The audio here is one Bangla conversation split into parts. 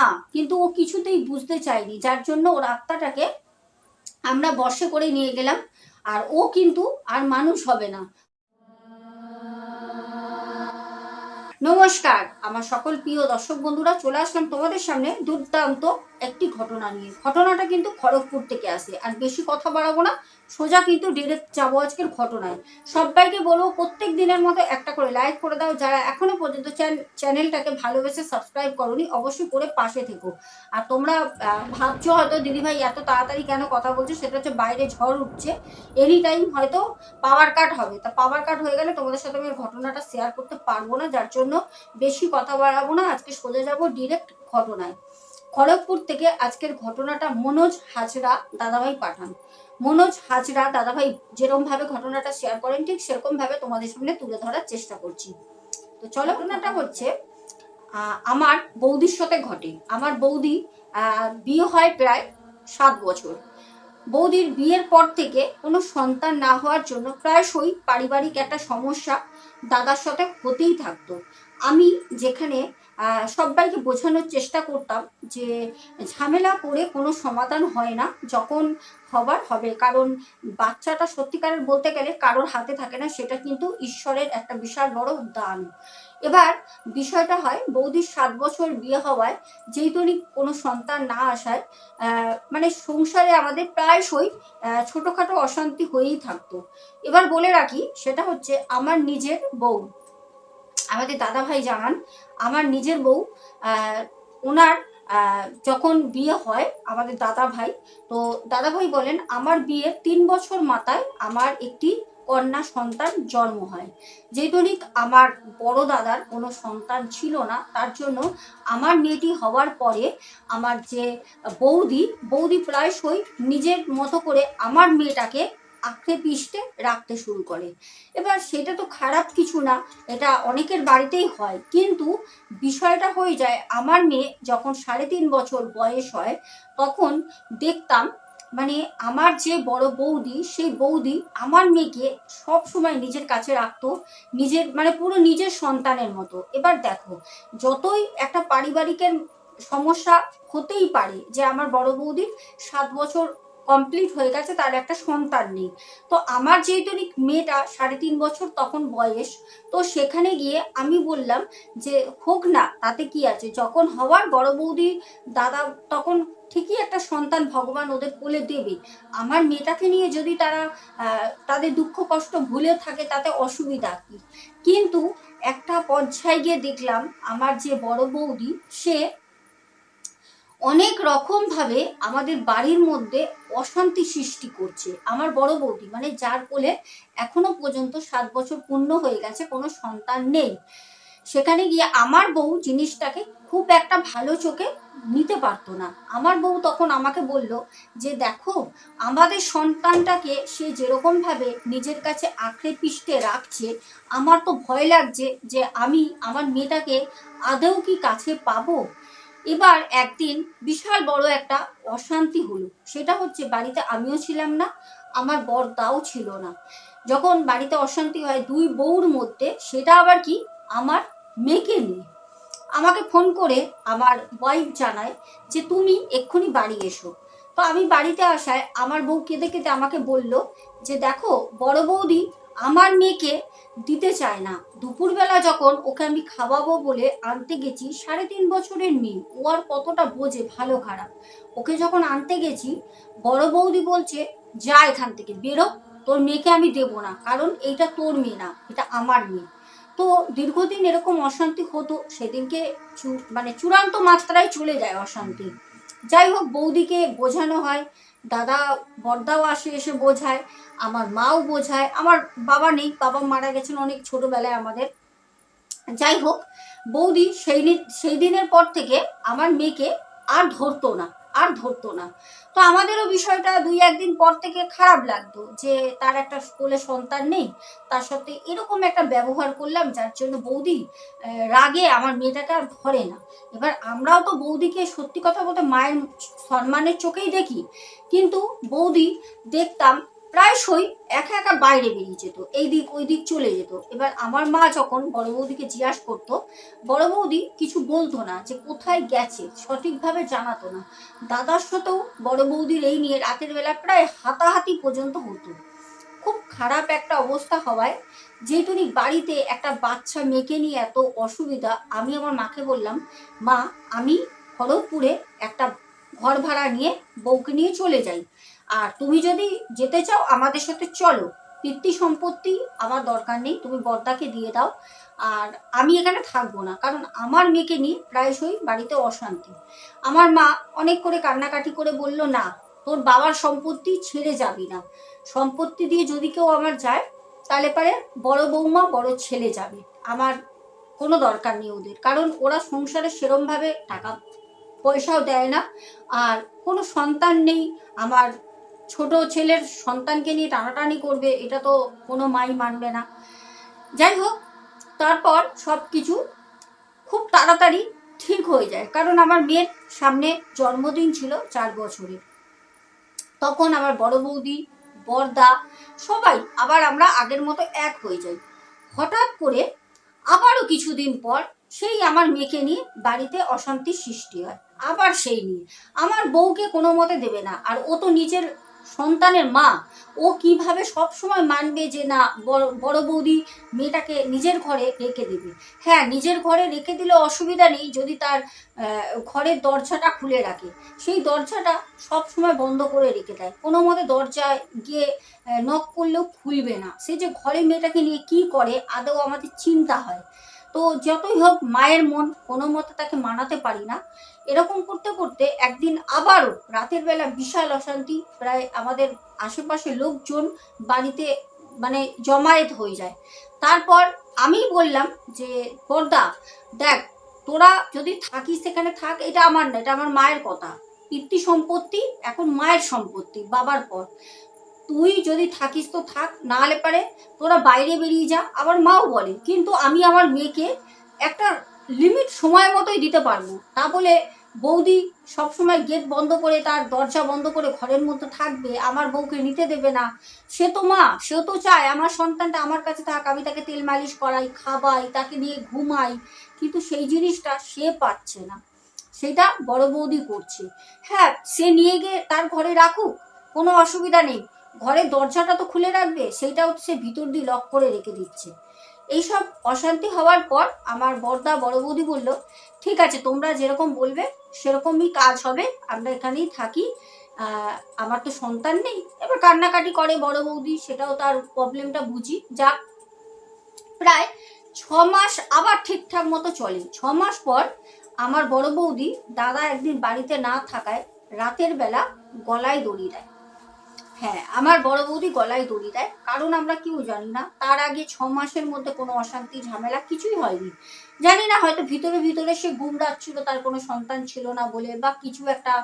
হ্যাঁ কিন্তু ও কিছুতেই বুঝতে চায়নি, যার জন্য ওর আত্মাটাকে আমরা বর্ষে করে নিয়ে গেলাম। আর ও কিন্তু আর মানুষ হবে না। নমস্কার। আমার সকল প্রিয় দর্শক বন্ধুরা, চলে আসলাম তোমাদের সামনে দুর্দান্ত একটি ঘটনা নিয়ে। ঘটনাটা কিন্তু খড়গপুর থেকে আসে। আর বেশি কথা বাড়াবো না, সোজা কিন্তু ডিরেক্ট যাব আজকের ঘটনায়। সবাইকে বলব, প্রত্যেক দিনের মতো একটা করে লাইক করে দাও। যারা এখনও পর্যন্ত চ্যান- চ্যানেলটাকে ভালোবেসে সাবস্ক্রাইব করনি, অবশ্যই করে পাশে থেকো। আর তোমরা ভাবছ হয়তো, দিদিভাই এত তাড়াতাড়ি কেন কথা বলছো? সেটা হচ্ছে বাইরে ঝড় উঠছে। এনি টাইম হয়তো পাওয়ার কাট হবে। তা পাওয়ার কাট হয়ে গেলে তোমাদের সাথে আমি ঘটনাটা শেয়ার করতে পারব না। যার জন্য বেশি কথা বাড়াবো না, আজকে সোজা যাব ডিরেক্ট ঘটনায়। খড়গপুর থেকে আজকের ঘটনাটা মনোজ হাজরা দাদাভাই পাঠান। মনোজ হাজরা দাদাভাই যেরকম ভাবে ঘটনাটা শেয়ার করেন, ঠিক সেরকম ভাবে তোমাদের সামনে তুলে ধরার চেষ্টা করছি। তো চলো, ঘটনাটা হচ্ছে আমার বৌদির সাথে ঘটে। আমার বৌদি বিয়ে হয় প্রায় সাত বছর। বৌদির বিয়ের পর থেকে কোনো সন্তান না হওয়ার জন্য প্রায়শই পারিবারিক একটা সমস্যা দাদার সাথে হতেই থাকতো। আমি যেখানে সবাইকে বোঝানোর চেষ্টা করতাম যে ঝামেলা করে কোনো সমাধান হয় না, যখন হবার হবে। কারণ বাচ্চাটা সত্যিকারের বলতে গেলে কারোর হাতে থাকে না, সেটা কিন্তু ঈশ্বরের একটা বিশাল বড় দান। এবার বিষয়টা হয়, বৌদির সাত বছর বিয়ে হওয়ায় যেহেতুনি কোনো সন্তান না আসায় মানে সংসারে আমাদের প্রায়শই ছোটোখাটো অশান্তি হয়েই থাকতো। এবার বলে রাখি, সেটা হচ্ছে আমার নিজের বউ। আমাদের দাদা ভাই জানান, আমার নিজের বউ ওনার যখন বিয়ে হয় আমাদের দাদা ভাই তো দাদা ভাই বলেন, আমার বিয়ের তিন বছর মাথায় আমার একটি কন্যা সন্তান জন্ম হয়। যেহেতুনিক আমার বড় দাদার কোনো সন্তান ছিল না, তার জন্য আমার মেয়েটি হওয়ার পরে আমার যে বৌদি বৌদি প্রায়শই নিজের মতো করে আমার মেয়েটাকে আঁকড়ে পিষতে রাখতে শুরু করে। এবার সেটা তো খারাপ কিছু না, এটা অনেকের বাড়িতেই হয়। কিন্তু বিষয়টা হয়ে যায়, আমার মেয়ে যখন সাড়ে তিন বছর বয়স হয়, তখন দেখতাম মানে আমার যে বড় বৌদি, সেই বৌদি আমার মেয়েকে সব সময় নিজের কাছে রাখতো, নিজের মানে পুরো নিজের সন্তানের মতো। এবার দেখো, যতই একটা পারিবারিকের সমস্যা হতেই পারে যে আমার বড় বৌদির সাত বছর কমপ্লিট হয়ে গেছে, তার একটা সন্তান নেই। তো আমার যেহেতু মেয়েটা সাড়ে তিন বছর তখন বয়স, তো সেখানে গিয়ে আমি বললাম যে, হোক না, তাতে কি আছে? যখন হওয়ার বড় বৌদি দাদা তখন ঠিকই একটা সন্তান ভগবান ওদের কোলে দেবে। আমার মেয়েটাকে নিয়ে যদি তারা তাদের দুঃখ কষ্ট ভুলে থাকে, তাতে অসুবিধা কি? কিন্তু একটা পর্যায়ে গিয়ে দেখলাম, আমার যে বড় বৌদি, সে অনেক রকম ভাবে আমাদের বাড়ির মধ্যে অশান্তি সৃষ্টি করছে। আমার বড় বৌদি মানে যার কোলে এখনও পর্যন্ত সাত বছর পূর্ণ হয়ে গেছে, কোনো সন্তান নেই। সেখানে গিয়ে আমার বউ জিনিসটাকে খুব একটা ভালো চোখে নিতে পারতো না। আমার বউ তখন আমাকে বলল যে, দেখো, আমাদের সন্তানটাকে সে যেরকম ভাবে নিজের কাছে আঁকড়ে পিষ্টে রাখছে, আমার তো ভয় লাগছে যে আমি আমার মেয়েটাকে আদৌ কি কাছে পাবো? এবার একদিন বিশাল বড় একটা অশান্তি হলো। সেটা হচ্ছে বাড়িতে আমিও ছিলাম না, আমার বরদাও ছিল না। যখন বাড়িতে অশান্তি হয় দুই বউর মধ্যে, সেটা আবার কি? আমার মেয়েকে নিয়ে। আমাকে ফোন করে আমার ওয়াইফ জানায় যে, তুমি এক্ষুনি বাড়ি এসো। তো আমি বাড়িতে আসায় আমার বউ কেঁদে কেঁদে আমাকে বলল যে, দেখো, বড় বৌদি আমার মেয়েকে দিতে চায় না। দুপুরবেলা যখন ওকে আমি খাওয়াবো বলে আনতে গেছি, সাড়ে তিন বছরের মেয়ে, ও আর কতটা বোঝে ভালো খারাপ। ওকে যখন আনতে গেছি, বড় বৌদি বলছে, যা এখান থেকে, বেরো। তোর মেয়েকে আমি দেবো না, কারণ এইটা তোর মেয়ে না, এটা আমার মেয়ে। তো দীর্ঘদিন এরকম অশান্তি হতো, সেদিনকে মানে চূড়ান্ত মাত্রায় চলে যায় অশান্তি। যাই হোক, বৌদিকে বোঝানো হয় দাদা বর্দাও আসে, এসে বোঝায়, আমার মাও বোঝায়, আমার বাবা নেই, বাবা মারা গেছেন অনেক ছোটবেলায় আমাদের। যাই হোক, বৌদি সেই সেই দিনের পর থেকে আমার মেয়েকে আর ধরতো না। আর ধরতো না। তো আমাদেরও বিষয়টা দুই একদিন পর থেকে খারাপ লাগতো যে তার একটা কোলে সন্তান নেই, তার সত্ত্বে এরকম একটা ব্যবহার করলাম যার জন্য বৌদি রাগে আমার মেয়েটাকে আর ধরে না। এবার আমরাও তো বৌদিকে সত্যি কথা বলতে মায়ের সম্মানের চোখেই দেখি, কিন্তু বৌদি দেখতাম প্রায়শই একা একা বাইরে বেরিয়ে যেত, এই দিক ওই দিক চলে যেত। এবার আমার মা যখন বড় বৌদিকে জিজ্ঞাসা করতো, বড় বৌদি কিছু বলতো না যে কোথায় গেছে, সঠিকভাবে জানাতো না। দাদার সাথেও বড় বৌদির এই নিয়ে রাতের বেলা প্রায় হাতাহাতি পর্যন্ত হতো। খুব খারাপ একটা অবস্থা হওয়ায় যেটুনি বাড়িতে একটা বাচ্চা মেয়েকে নিয়ে এত অসুবিধা, আমি আমার মাকে বললাম, মা, আমি খড়গপুরে একটা ঘর ভাড়া নিয়ে বউকে নিয়ে চলে যাই। আর তুমি যদি যেতে চাও আমাদের সাথে, চলো। পিতৃ সম্পত্তি আমার দরকার নেই, তুমি বর্দাকে দিয়ে দাও। আর আমি এখানে থাকব না, কারণ আমার মেয়েকে নিয়ে প্রায়শই বাড়িতে অশান্তি। আমার মা অনেক করে কান্নাকাটি করে বলল, না, তোর বাবার সম্পত্তি ছেড়ে যাবি না। সম্পত্তি দিয়ে যদি কেউ আমার যায়, তাহলে পারে বড় বৌমা, বড় ছেলে যাবে। আমার কোনো দরকার নেই ওদের, কারণ ওরা সংসারে সেরমভাবে টাকা পয়সাও দেয় না। আর কোনো সন্তান নেই, আমার ছোট ছেলের সন্তানকে নিয়ে টানাটানি করবে, এটা তো কোনো মাই মানবে না। যাই হোক, তারপর সব কিছু খুব তাড়াতাড়ি ঠিক হয়ে যায়, কারণ আমার মেয়ের সামনে জন্মদিন ছিল চার বছরের। তখন আমার বড় বৌদি, বরদা, সবাই আবার আমরা আগের মতো এক হয়ে যাই। হঠাৎ করে আবারও কিছুদিন পর সেই আমার মেয়েকে নিয়ে বাড়িতে অশান্তির সৃষ্টি হয়, আবার সেই নিয়ে। আমার বউকে কোনো মতে দেবে না, আর ও তো নিজের সন্তানের মা, ও কীভাবে সব সময় মানবে যে না, বড় বৌদি মেয়েটাকে নিজের ঘরে রেখে দেবে? হ্যাঁ নিজের ঘরে রেখে দিলে অসুবিধা নেই যদি তার ঘরের দরজাটা খুলে রাখে। সেই দরজাটা সব সময় বন্ধ করে রেখে দেয়। কোনো মতে দরজায় গিয়ে নক করলেও খুলবে না। সে যে ঘরে মেয়েটাকে নিয়ে কি করে, আদৌ আমাদের চিন্তা হয়? তো যতই হোক মায়ের মন কোনো মতে তাকে মানাতে পারি না, এরকম করতে করতে একদিন আবারও রাতের বেলা বিশাল অশান্তি, প্রায় আমাদের আশেপাশে লোকজন বাড়িতে মানে জমায়েত হয়ে যায়। তারপর আমি বললাম যে পর্দা দেখ, তোরা যদি থাকিস সেখানে থাক, এটা আমার না, এটা আমার মায়ের কথা। পিতৃ সম্পত্তি এখন মায়ের সম্পত্তি, বাবার পর। তুই যদি থাকিস তো থাক, না হলে পারে তোরা বাইরে বেরিয়ে যা, আবার মাও বলে। কিন্তু আমি আমার মেয়েকে একটা লিমিট সময় মতোই দিতে পারব। তা বলে বৌদি সবসময় গেট বন্ধ করে, তার দরজা বন্ধ করে ঘরের মধ্যে থাকবে, আমার বউকে নিতে দেবে না। সে তো মা সেও তো চায়, আমার সন্তানটা আমার কাছে থাক, আমি তাকে তেল মালিশ করাই খাবাই তাকে নিয়ে ঘুমাই। কিন্তু সেই জিনিসটা সে পাচ্ছে না। সেটা বড় বৌদি করছে। হ্যাঁ সে নিয়ে গিয়ে তার ঘরে রাখুক, কোনো অসুবিধা নেই। ঘরের দরজাটা তো খুলে রাখবে সেইটাও সে ভিতর দিয়ে লক করে রেখে দিচ্ছে। এইসব অশান্তি হওয়ার পর আমার বর্দা বড় বৌদি বলল, ঠিক আছে, তোমরা যেরকম বলবে, সেরকমই কাজ হবে, আমরা এখানেই থাকি। আমার তো সন্তান নেই। এবার কান্নাকাটি করে বড় বৌদি, সেটাও তার প্রবলেমটা বুঝি। যাক, প্রায় ছ মাস আবার ঠিকঠাক মতো চলে। ছ মাস পর আমার বড় বৌদি দাদা একদিন বাড়িতে না থাকায় রাতের বেলা গলায় দড়ি দেয়। হ্যাঁ আমার বড় বৌদি গলায় দড়ি দেয়। কারণ আমরা কেউ জানি না, তার আগে ছ মাসের মধ্যে কোনো অশান্তি, ঝামেলা কিছুই হয়নি। জানি না হয়তো ভিতরে ভিতরে সে গুমরাচ্ছিল, তার কোনো সন্তান ছিল না বলে বা কিছু একটা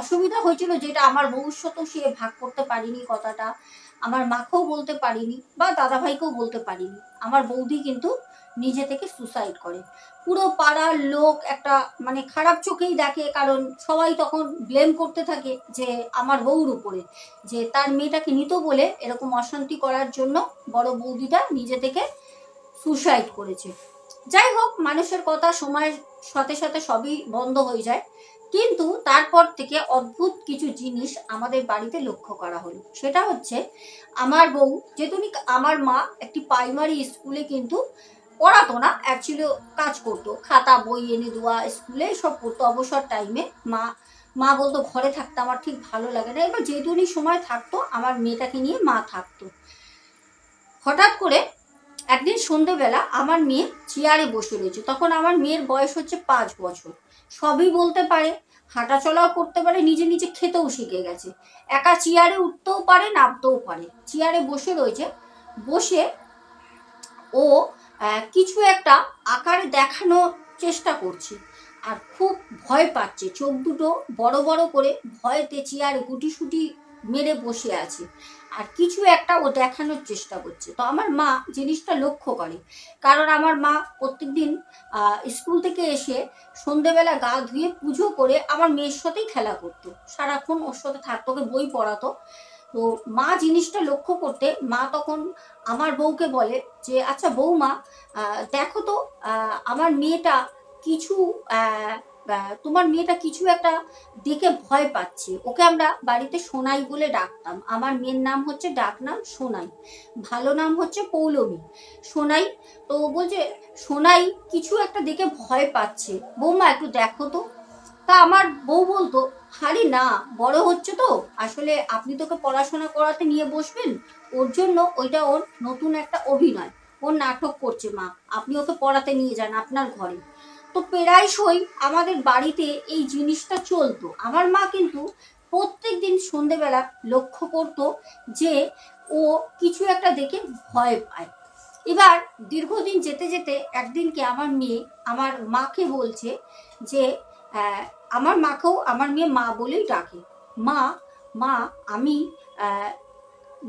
অসুবিধা হয়েছিল যেটা আমার ভবিষ্যতেও সে ভাগ করতে পারিনি কথাটা। আমার মাকেও বলতে পারিনি বা দাদাভাইকেও বলতে পারিনি। আমার বৌদি কিন্তু নিজে থেকে সুসাইড করে। পুরো পাড়ার লোক একটা মানে খারাপ চোখেই দেখে, কারণ সবাই তখন ব্লেম করতে থাকে যে আমার বউর উপরে, যে তার মেয়েটাকে নিত বলে এরকম অশান্তি করার জন্য বড় বৌদিটা নিজে থেকে সুসাইড করেছে। যাই হোক, মানুষের কথা সময়ের সাথে সাথে সবই বন্ধ হয়ে যায়। কিন্তু তারপর থেকে অদ্ভুত কিছু জিনিস আমাদের বাড়িতে লক্ষ্য করা হলো। সেটা হচ্ছে, আমার বউ, যেহেতু আমার মা একটি প্রাইমারি স্কুলে কিন্তু পড়াতো না অ্যাকচুয়ালি কাজ করতো। খাতা, বই এনে দেওয়া, স্কুলে সব করতো। অবসর টাইমে মা মা বলতো, ঘরে থাকতে আমার ঠিক ভালো লাগে না। এবার উনি সময় থাকতো, আমার মেয়েটাকে নিয়ে মা থাকতো। হঠাৎ করে একদিন সন্ধেবেলা আমার মেয়ে চেয়ারে বসে রয়েছে। তখন আমার মেয়ের বয়স হচ্ছে পাঁচ বছর। সবই বলতে পারে, হাঁটাচলাও করতে পারে, নিজে নিজে খেতেও শিখে গেছে। একা চেয়ারে উঠতেও পারে, নামতেও পারে। চেয়ারে বসে রয়েছে। বসে ও কিছু একটা আকারে দেখানোর চেষ্টা করছে। আর খুব ভয় পাচ্ছে, চোখ দুটো বড় বড় করে ভয়েতে চেয়ারে গুটিসুটি মেরে বসে আছে। আর কিছু একটা ও দেখানোর চেষ্টা করছে। তো আমার মা জিনিসটা লক্ষ্য করে, কারণ আমার মা প্রত্যেকদিন স্কুল থেকে এসে সন্ধেবেলা গা ধুয়ে পুজো করে আমার মেয়ের সাথেই খেলা করতো। সারাক্ষণ ওর সাথে থাকতো, ওকে বই পড়াতো। তো মা জিনিসটা লক্ষ্য করতে, মা তখন আমার বউকে বলে যে আচ্ছা বৌমা দেখো তো আমার মেয়েটা কিছু তোমার মেয়েটা কিছু একটা দেখে ভয় পাচ্ছে। ওকে আমরা বাড়িতে সোনাই বলে ডাকতাম। আমার মেয়ের নাম হচ্ছে ডাক নাম সোনাই, ভালো নাম হচ্ছে পৌলমী। সোনাই, তো বলছে, সোনাই কিছু একটা দেখে ভয় পাচ্ছে। বৌমা, একটু দেখো তো। তা আমার বউ বলতো, হারি না, বড় হচ্ছে তো, আসলে আপনি তোকে পড়াশোনা করাতে নিয়ে বসবেন, ওর জন্য ওইটা ওর নতুন একটা অভিনয় ওর নাটক করছে মা, আপনি ওকে পড়াতে নিয়ে যান আপনার ঘরে। তো প্রায়শই আমাদের বাড়িতে এই জিনিসটা চলতো। আমার মা কিন্তু প্রত্যেক দিন সন্ধেবেলা লক্ষ্য করতো যে ও কিছু একটা দেখে ভয় পায়। এবার দীর্ঘদিন যেতে যেতে একদিনকে আমার মেয়ে, আমার মাকে বলছে যে আমার মাকেও আমার মেয়ে মা বলেই ডাকে। মা মা, আমি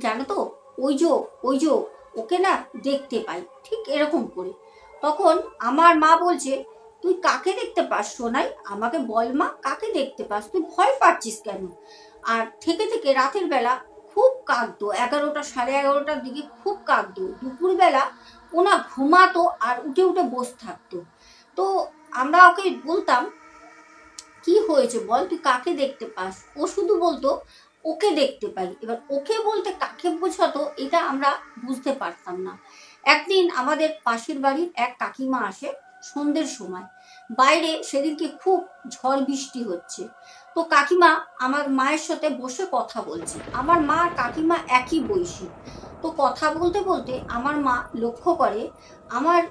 জানো তো, ওই যো ওই যো, ওকে না দেখতে পাই, ঠিক এরকম করে। তখন আমার মা বলছে, তুই কাকে দেখতে পাস সোনাই? আমাকে বল মা, কাকে দেখতে পাস? তুই ভয় পাচ্ছিস কেন? আর থেকে থেকে রাতের বেলা খুব কাঁদতো, এগারোটা, সাড়ে এগারোটার দিকে খুব কাঁদতো। দুপুরবেলা ওনা ঘুমাতো আর উঠে উঠে বসে থাকতো। তো আমরা ওকে বলতাম কি হয়েছে বল? তুই কাকে দেখতে পাস? ও শুধু বলতো, ওকে দেখতে পাই। এবার ওকে বলতে কাকে বোঝাতো, এটা আমরা বুঝতে পারতাম না। একদিন আমাদের পাশের বাড়ির এক কাকিমা আসে সন্ধ্যের সময়। বাইরে সেদিনকে খুব ঝড় বৃষ্টি হচ্ছে। তো কাকিমা আমার মায়ের সাথে বসে কথা বলছে। আমার মা আর কাকিমা একই বয়সী। তো কথা বলতে বলতে আমার মা লক্ষ্য করে, আমার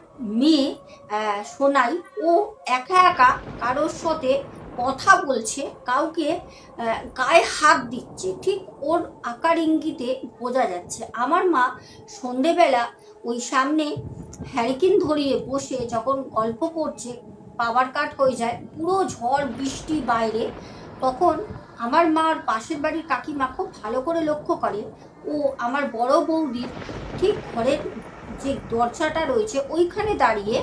মেয়ে সোনাই, ও একা একা কারোর সাথে কথা বলছে, কাউকে গায়ে হাত দিচ্ছে, ঠিক ওর আকার ইঙ্গিতে বোঝা যাচ্ছে। আমার মা সন্ধেবেলা ওই সামনে হ্যারিকিন ধরিয়ে বসে যখন গল্প করছে পাওয়ার কাট হয়ে যায়, পুরো ঝড় বৃষ্টি বাইরে, তখন আমার মার পাশের বাড়ির কাকিমা খুব ভালো করে লক্ষ্য করে। ও আমার বড় বৌদির ঠিক ঘরের যে দরজাটা রয়েছে, ওইখানে দাঁড়িয়ে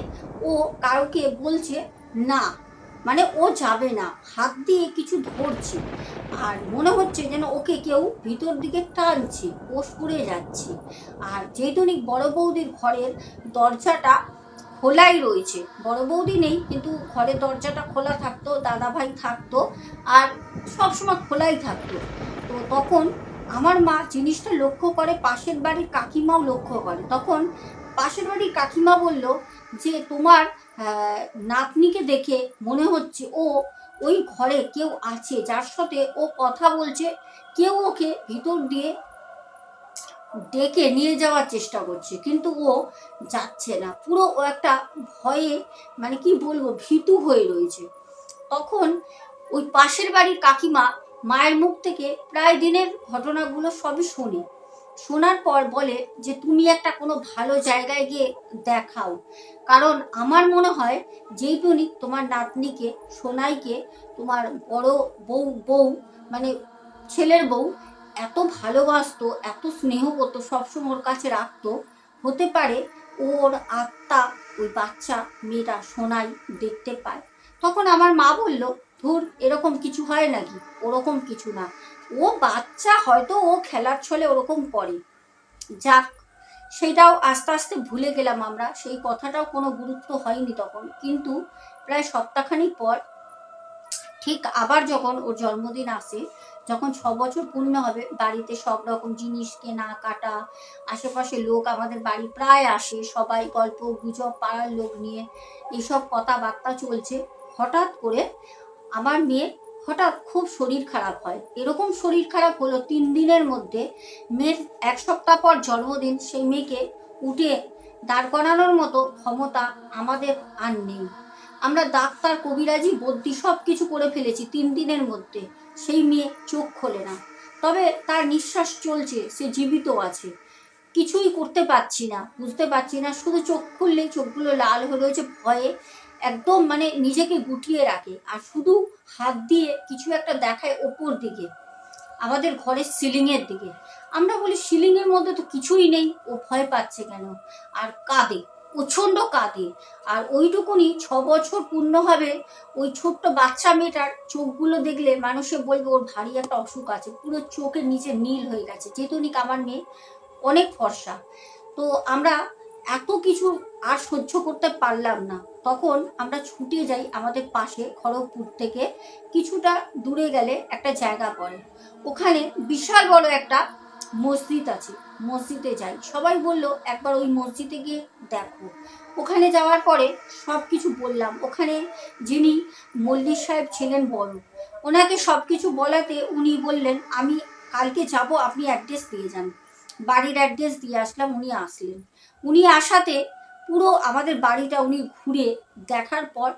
ও কাউকে বলছে, না মানে ও যাবে না, হাত দিয়ে কিছু ধরছে। আর মনে হচ্ছে যেন ওকে কেউ ভিতর দিকে টানছে ও সরে যাচ্ছে। আর যেহেতুনি বড় বৌদির ঘরের দরজাটা খোলাই রয়েছে, বড় বৌদি নেই, কিন্তু ঘরের দরজাটা খোলা থাকতো দাদা ভাই থাকতো, আর সবসময় খোলাই থাকতো। তো তখন আমার মা জিনিসটা লক্ষ্য করে, পাশের বাড়ির কাকিমাও লক্ষ্য করে। তখন পাশের বাড়ির কাকিমা বলল যে, তোমার নাতনিকে দেখে মনে হচ্ছে, ও, ওই ঘরে কেউ আছে যার সাথে ও কথা বলছে। কেউ ওকে ভিতর দিয়ে ডেকে নিয়ে যাওয়ার চেষ্টা করছে, কিন্তু ও যাচ্ছে না। পুরো ও একটা ভয়ে মানে কি বলব, ভীতু হয়ে রয়েছে। তখন ওই পাশের বাড়ির কাকিমা মায়ের মুখ থেকে প্রায় দিনের ঘটনাগুলো সবই শোনে। শোনার পর বলে যে, তুমি একটা কোনো ভালো জায়গায় গিয়ে দেখাও। কারণ আমার মনে হয় যেই যেইটুনি তোমার নাতনিকে, সোনাইকে, তোমার বড় বউ বউ মানে ছেলের বউ এত ভালোবাসতো, এত স্নেহ করতো, সবসময় ওর কাছে রাখতো, হতে পারে ওর আত্মা, ওই বাচ্চা মেয়েটা, সোনাই দেখতে পায়। তখন আমার মা বলল, ধুর, এরকম কিছু হয় নাকি? ওরকম কিছু না। ও বাচ্চা হয়তো ও খেলার ছলে ওরকম করে যাক, সেটাও আস্তে আস্তে ভুলে গেলাম আমরা। সেই কথাটাও কোনো গুরুত্ব হয়নি তখন। কিন্তু প্রায় সপ্তাহখানিক পর, ঠিক আবার যখন ওর জন্মদিন আসে, যখন ছ বছর পূর্ণ হবে, বাড়িতে সব রকম জিনিস কেনা, কাটা, আশেপাশে লোক আমাদের বাড়ি প্রায় আসে, সবাই গল্প, গুজব, পাড়ার লোক নিয়ে, এইসব কথাবার্তা চলছে। হঠাৎ করে আমার মেয়ে হঠাৎ খুব শরীর খারাপ হয়। এরকম শরীর খারাপ হলো তিন দিনের মধ্যে মেয়ের এক সপ্তাহ পর জন্মদিন, সেই মেয়েকে উঠে দাঁড় করানোর মতো ক্ষমতা আমাদের আর নেই। আমরা ডাক্তার, কবিরাজি, বদ্যি সব কিছু করে ফেলেছি তিন দিনের মধ্যে। সেই মেয়ে চোখ খোলে না। তবে তার নিঃশ্বাস চলছে, সে জীবিত আছে। কিছুই করতে পারছি না, বুঝতে পারছি না। শুধু চোখ খুললেই চোখগুলো লাল হয়ে রয়েছে, ভয়ে একদম মানে নিজেকে গুটিয়ে রাখে আর শুধু হাত দিয়ে কিছু একটা দেখায় ওপর দিকে, আমাদের ঘরের সিলিংয়ের দিকে। আমরা বলি সিলিংয়ের মধ্যে তো কিছুই নেই, ও ভয় পাচ্ছে কেন? আর কাঁদে, প্রচণ্ড কাঁদে। আর ওইটুকুনি ছ বছর পূর্ণ হবে, ওই ছোট্ট বাচ্চা মেয়েটার চোখগুলো দেখলে মানুষে বলবে, ওর ভারী একটা অসুখ আছে। পুরো চোখের নিচে নীল হয়ে গেছে। যেহেতু আমার মেয়ে, অনেক ফর্সা। তো আমরা এত কিছু আর সহ্য করতে পারলাম না। তখন আমরা ছুটে যাই আমাদের পাশে খড়গপুর থেকে। কিছুটা দূরে গেলে একটা জায়গা পড়ে। ওখানে বিশাল বড় একটা মসজিদ আছে। মসজিদে যাই। সবাই বলল, একবার ওই মসজিদে গিয়ে দেখো। ওখানে যাওয়ার পরে সব কিছু বললাম। ওখানে যিনি মল্লিক সাহেব ছিলেন বড়। ওনাকে সব কিছু বলাতে উনি বললেন, আমি কালকে যাব, আপনি অ্যাড্রেস দিয়ে যান। বাড়ির অ্যাড্রেস দিয়ে আসলাম, উনি আসলেন। উনি আসাতে পুরো আমাদের বাড়িটা উনি ঘুরে দেখার পর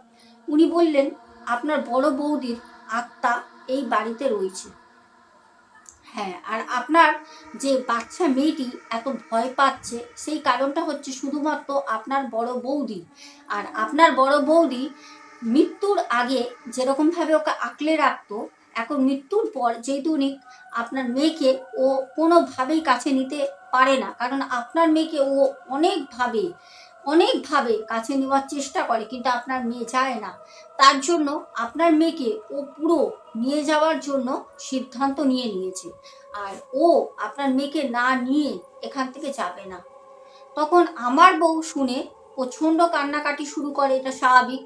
উনি বললেন, আপনার বড় বৌদির আত্মা এই বাড়িতে রয়েছে। হ্যাঁ আর আপনার যে বাচ্চা মেয়েটি এত ভয় পাচ্ছে, সেই কারণটা হচ্ছে শুধুমাত্র আপনার বড় বৌদি। আর আপনার বড় বৌদি মৃত্যুর আগে যেরকমভাবে ওকে আঁকলে রাখতো এখন মৃত্যুর পর যেহেতু উনি আপনার মেয়েকে ও কোনোভাবেই কাছে নিতে পারে না, কারণ আপনার মেয়েকে ও অনেকভাবে অনেকভাবে কাছে নেওয়ার চেষ্টা করে, কিন্তু আপনার মেয়ে যায় না। তার জন্য আপনার মেয়েকে ও পুরো নিয়ে যাওয়ার জন্য সিদ্ধান্ত নিয়ে নিয়েছে। আর ও আপনার মেয়েকে না নিয়ে এখান থেকে যাবে না। তখন আমার বউ শুনে প্রচণ্ড কান্নাকাটি শুরু করে, এটা স্বাভাবিক।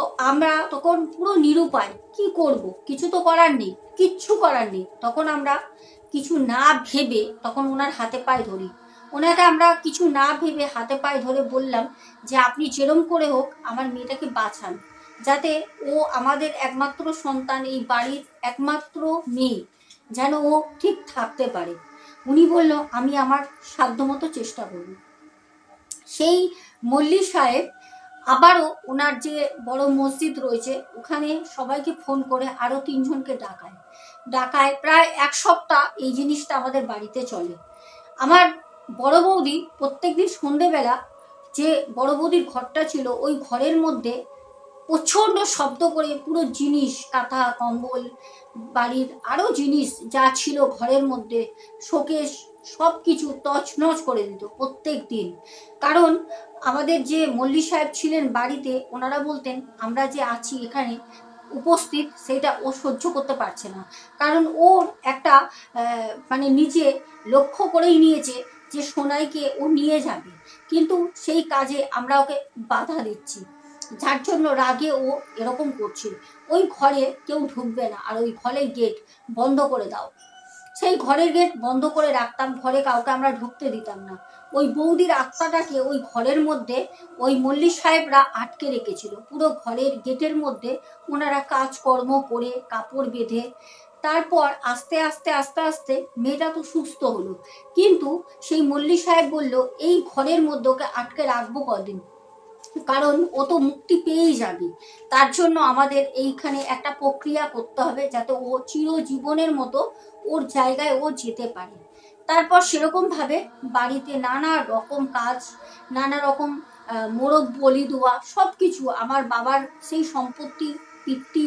তো আমরা তখন পুরো নিরুপায়, কি করব? কিছু তো করার নেই, কিচ্ছু করার নেই। তখন আমরা কিছু না ভেবে তখন ওনার হাতে পায়ে ধরি। ওনাকে আমরা কিছু না ভেবে হাতে পায়ে ধরে বললাম যে, আপনি যেরম করে হোক আমার মেয়েটাকে বাঁচান, যাতে ও আমাদের একমাত্র সন্তান, এই বাড়ির একমাত্র মেয়ে, যেন ও ঠিক থাকতে পারে। উনি বলল, আমি আমার সাধ্যমতো চেষ্টা করব। সেই মল্লিক সাহেব আবারও ওনার যে বড় মসজিদ রয়েছে, ওখানে সবাইকে ফোন করে আরও তিনজনকে ডাকায়। ডাকায় প্রায় এক সপ্তাহ এই জিনিসটা আমাদের বাড়িতে চলে। আমার বড় বৌদি প্রত্যেকদিন সন্ধেবেলা যে বড় বৌদির ঘরটা ছিল, ওই ঘরের মধ্যে প্রচণ্ড শব্দ করে পুরো জিনিস, কাঁথা, কম্বল, বাড়ির আরও জিনিস যা ছিল ঘরের মধ্যে, শোকেশ সব কিছু তছনছ করে দিত প্রত্যেক দিন কারণ আমাদের যে মল্লিক সাহেব ছিলেন বাড়িতে, ওনারা বলতেন, আমরা যে আছি এখানে উপস্থিত, সেটা ও সহ্য করতে পারছে না। কারণ ওর একটা মানে নিজে লক্ষ্য করেই নিয়েছে যে সোনাইকে ও নিয়ে যাবে। কিন্তু সেই কাজে আমরা ওকে বাধা দিচ্ছি। যার জন্য রাগে ও এরকম করছে ওই ঘরে কেউ ঢুকবে না, আর ওই ঘরের গেট বন্ধ করে দাও। সেই ঘরের গেট বন্ধ করে রাখতাম, ঘরে কাউকে আমরা ঢুকতে দিতাম না। ওই বৌদির আত্মাটাকে ওই ঘরের মধ্যে ওই মল্লিক সাহেবরা আটকে রেখেছিল। পুরো ঘরের গেটের মধ্যে ওনারা কাজকর্ম করে কাপড় বেঁধে, তারপর আস্তে আস্তে আস্তে আস্তে মেয়েটা তো সুস্থ হলো। কিন্তু সেই মল্লিক সাহেব বলল, এই ঘরের মধ্যে ওকে আটকে রাখব কদিন? কারণ ও তো মুক্তি পেয়েই যাবে। তার জন্য আমাদের এইখানে একটা প্রক্রিয়া করতে হবে যাতে ও চিরজীবনের মতো ওর জায়গায় ও যেতে পারে। তারপর সেরকমভাবে বাড়িতে নানা রকম কাজ, নানা রকম মোরগ বলি দেওয়া সব কিছু আমার বাবার সেই সম্পত্তি, পিতৃ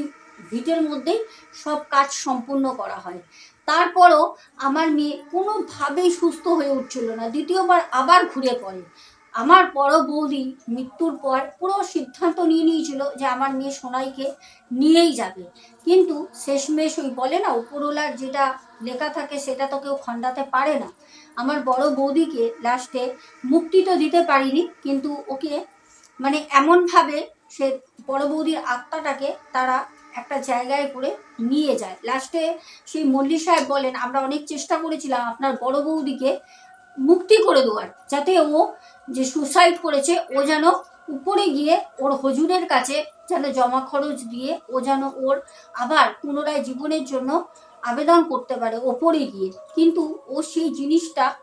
ভিটের মধ্যেই সব কাজ সম্পূর্ণ করা হয়। তারপরও আমার মেয়ে কোনোভাবেই সুস্থ হয়ে উঠছিল না। দ্বিতীয়বার আবার ঘুরে পড়ে। আমার বড় বৌদি মৃত্যুর পর পুরো সিদ্ধান্ত নিয়ে নিয়েছিল যে আমার মেয়ে সোনাইকে নিয়েই যাবে। কিন্তু শেষমেশ ওই বলে না, উপরওয়ালার যেটা লেখা থাকে সেটা তো কেউ খণ্ডাতে পারে না। আমার বড় বৌদিকে লাস্টে মুক্তি তো দিতে পারিনি, কিন্তু ওকে মানে এমনভাবে সে বড় বৌদির আত্মাটাকে তারা একটা জায়গায় করে নিয়ে যায়। লাস্টে সেই মল্লিক সাহেব বলেন, আমরা অনেক চেষ্টা করেছিলাম আপনার বড় বৌদিকে মুক্তি করে দেওয়ার, যাতে ও যে সুসাইড করেছে, ও যেন উপরে গিয়ে ওর হজুরের কাছে যেন জমা খরচ দিয়ে ও যেন ওর আবার পুনরায় জীবনের জন্য আবেদন করতে পারে ওপরে গিয়ে। কিন্তু ও সেই জিনিসটা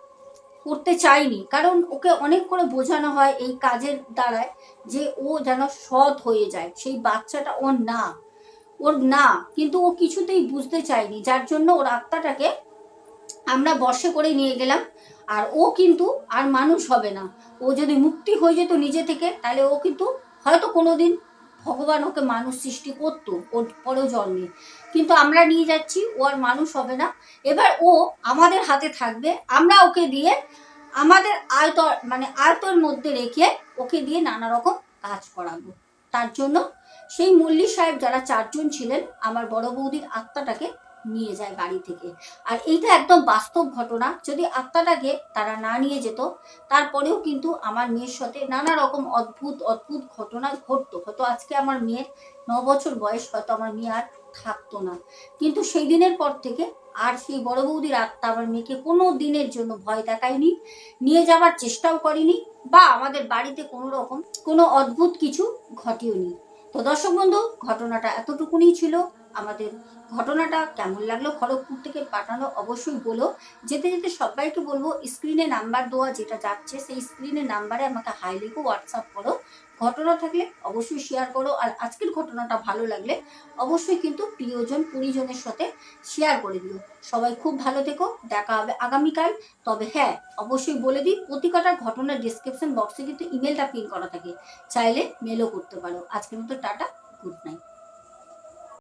করতে চায়নি। কারণ ওকে অনেক করে বোঝানো হয় এই কাজের দ্বারায় যে ও যেন সৎ হয়ে যায়। সেই বাচ্চাটা ওর না ওর না। কিন্তু ও কিছুতেই বুঝতে চায়নি। যার জন্য ওর আত্মাটাকে আমরা বর্ষে করে নিয়ে গেলাম। আর ও কিন্তু আর মানুষ হবে না। ও যদি মুক্তি হয়ে যেত নিজে থেকে, তাহলে ও কিন্তু হয়তো কোনোদিন ভগবান ওকে মানুষ সৃষ্টি করতো ওর পরেও জন্মে। কিন্তু আমরা নিয়ে যাচ্ছি, ও আর মানুষ হবে না। এবার ও আমাদের হাতে থাকবে, আমরা ওকে দিয়ে আমাদের আয়ত মানে আয়তর মধ্যে রেখে ওকে দিয়ে নানা রকম কাজ করাবো। তার জন্য সেই মল্লি সাহেব যারা চারজন ছিলেন, আমার বড় বৌদির আত্মাটাকে নিয়ে যায় বাড়ি থেকে। আর এইটা একদম বাস্তব ঘটনা। যদি আত্মাটাকে তারা না নিয়ে যেত, তারপরেও কিন্তু আমার মেয়ের সাথে নানা রকম অদ্ভুত অদ্ভুত ঘটনা ঘটতো। হয়তো আজকে আমার মেয়ের ন বছর বয়স, হয়তো আমার মেয়ে আর থাকতো না। কিন্তু সেই দিনের পর থেকে আর সেই বড় বৌদির আত্মা আমার মেয়েকে কোনো দিনের জন্য ভয় দেখায়নি, নিয়ে যাওয়ার চেষ্টাও করেনি বা আমাদের বাড়িতে কোনো রকম কোনো অদ্ভুত কিছু ঘটেওনি। তো দর্শক বন্ধু, ঘটনাটা এতটুকুনি ছিল। আমাদের ঘটনাটা কেমন লাগল খড়গপুর থেকে পাঠানো অবশ্যই বলো। যেতে যেতে সবাইকে বলব স্ক্রিনে নাম্বার দেওয়া যেটা যাচ্ছে সেই স্ক্রিনে নাম্বারে আমাকে হাই লিখো হোয়াটসঅ্যাপ করো। ঘটনা থাকলে অবশ্যই শেয়ার করো আর আজকের ঘটনাটা ভালো লাগলে অবশ্যই কিন্তু প্রিয়জন পরিজনের সাথে শেয়ার করে দিও। সবাই খুব ভালো থেকো, দেখা হবে আগামীকাল। তবে হ্যাঁ অবশ্যই বলে দিই প্রতিকটা ঘটনার ডিসক্রিপশন বক্সে কিন্তু ইমেলটা পিন করা থাকে। চাইলে মেলও করতে পারো। আজকের মতো টাটা গুড নাইট